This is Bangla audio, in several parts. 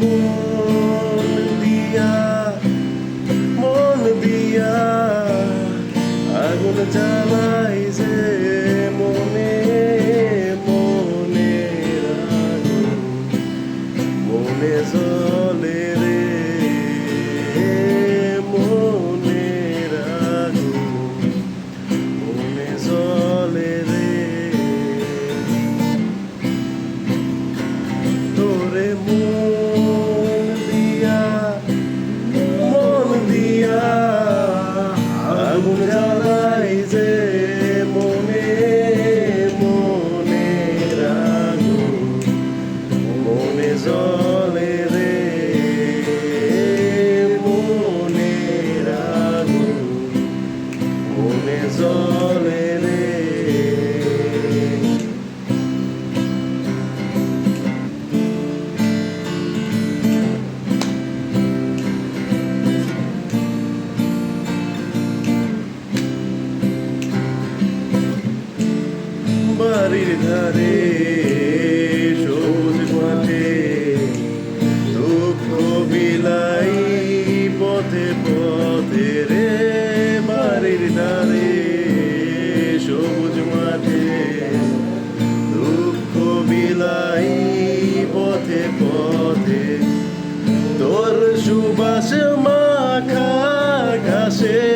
মন দিয়া মন দিয়া আগুন জ্বালায় নদীর ধারে সবুজ মাঠে দুঃখ বিলাই পথে পথে রে বাড়ির ধারে সবুজ মাঠে। দুঃখ বিলাই পথে পথে তোর সুবাস মাখা ঘাসে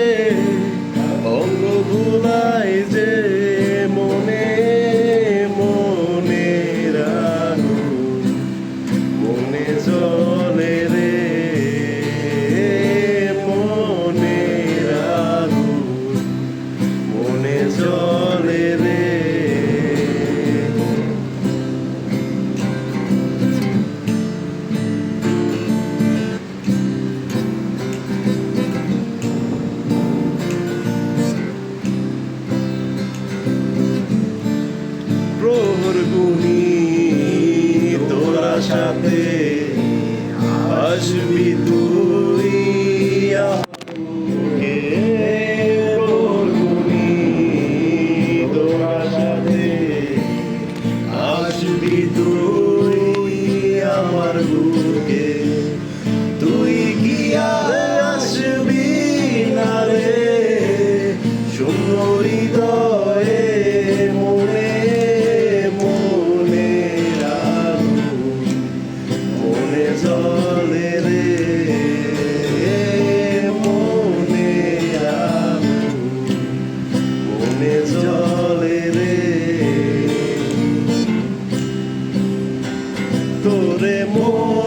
সাথে আসবি তুই more.